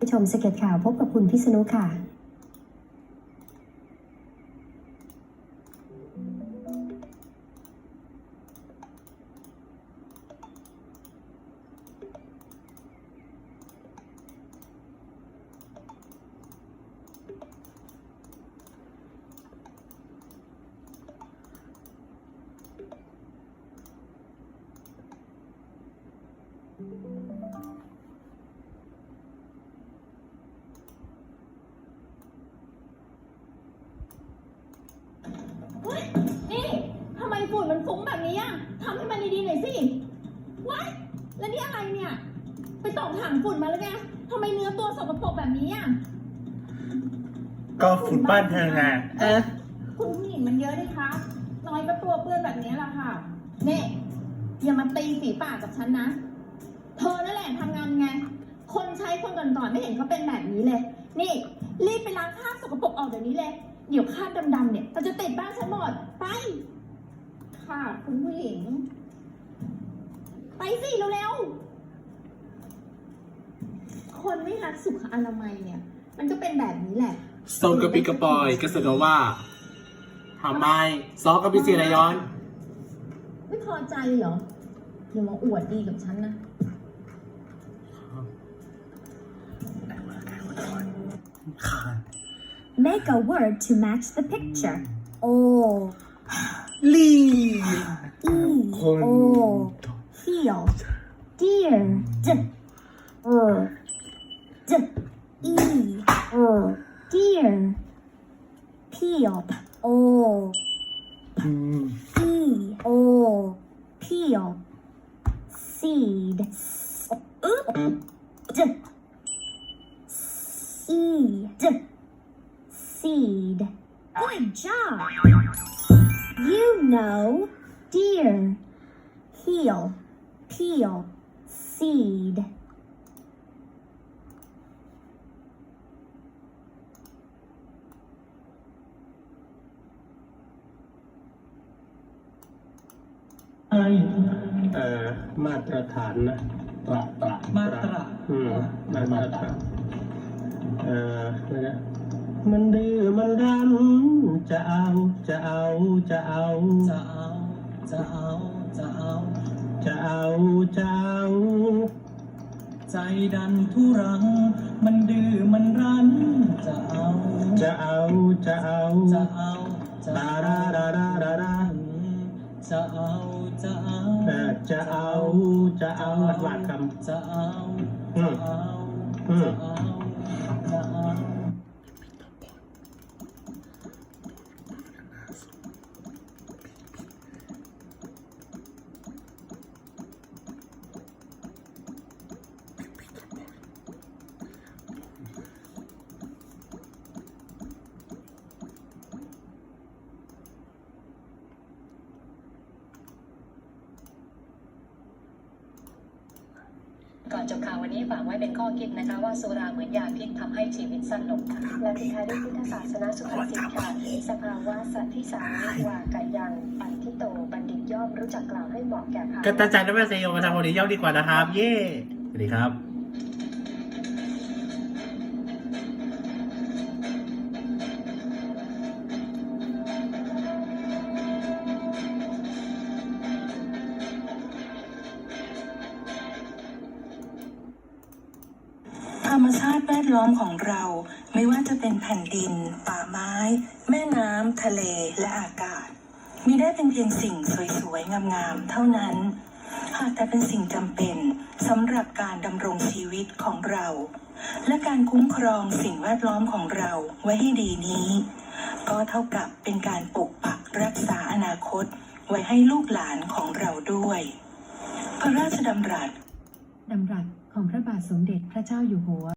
ผู้ชมสเก็ตข่าวพบกับคุณพิษณุค่ะเฮ้ นี่ทำไมฝุ่นมันฟุ้งแบบนี้อะทำให้มันดีๆหน่อยสิว้ายแล้วนี่อะไรเนี่ย ไปตอกถังฝุ่นมาแล้วไงทำไมเนื้อตัวสกปรกแบบนี้อะก็ฝุ่นบ้านเธอไงเออ คุณผู้หญิงมันเยอะดิคะน้อยก็ตัวเปื้อนแบบนี้แหละค่ะเนี่ยอย่ามาตีฝีปากกับฉันนะ เธอนั่นแหละทำงานไง คนใช้คนก่อนๆไม่เห็นเขาเป็นแบบนี้เลย นี่ รีบไปล้างคราบสกปรกออกเดี๋ยวนี้เลย เดี๋ยวคราบดำๆเนี่ยมันจะติดบ้านฉันหมด ไป ค่ะคุณผู้หญิง ไปสิเร็วๆ คนไม่รักสุขอนามัยเนี่ย มันก็เป็นแบบนี้แหละทรงกระปิกระปอยกระสนว่าทำไมซอกกับพี่สีระย้อน ไม่พอใจเหรออย่ามาอวดดีกับฉันนะค่ะ Make a word to match the picture. Oh, ลี่ e, คน oh, feel, dear, d, er, d, e, er, dear, peel, oh, อืม e, oh, peel, seed, s, d, seed, seed. Good job. You know, dear, heel, peel, seed. เอ่อมาตรฐานนะตระตระมาตระอืมมาตรฐานเอ่ออะไรนะ มันดื้อมันรั้นจะเอาจะเอาจะเอาจะเอาจะเอาจะเอาจะเอาจะเอาใจดันทุรัง มันดื้อมันรั้นจะเอาจะเอาจะเอาจะเอาจะดาเอาดาดาดาดาดาจะเอาจะเอาจะเอาจะเอาหลักหลักคจะเอาจะเอาจะเอาจะเอา ก่อนจบข่าววันนี้ฝากไว้เป็นข้อคิดนะคะ ว่าสุราเหมือนยาพิษทำให้ชีวิตสั้นลงและทิ้งท้ายด้วยพุทธศาสนาสุภาษิตค่ะสภาวะสัตว์ที่สามว่ากายังปันทิโตบัณฑิตย่อมรู้จักกล่าวให้เหมาะแก่ค่ะกตาจันทร์และเซโยมาทำคนนี้ย่อดีกว่านะครับ เย่สวัสดีครับ ธรรมชาติแวดล้อมของเรา ไม่ว่าจะเป็นแผ่นดิน ป่าไม้ แม่น้ำทะเลและอากาศมิได้เป็นเพียงสิ่งสวยๆ งามๆ เท่านั้น หากแต่เป็นสิ่งจำเป็นสำหรับการดำรงชีวิตของเรา และการคุ้มครองสิ่งแวดล้อมของเราไว้ให้ดีนี้ ก็เท่ากับเป็นการปกปักรักษาอนาคต ไว้ให้ลูกหลานของเราด้วย พระราชดำรัสดำรัส ของพระบาทสมเด็จพระเจ้าอยู่หัว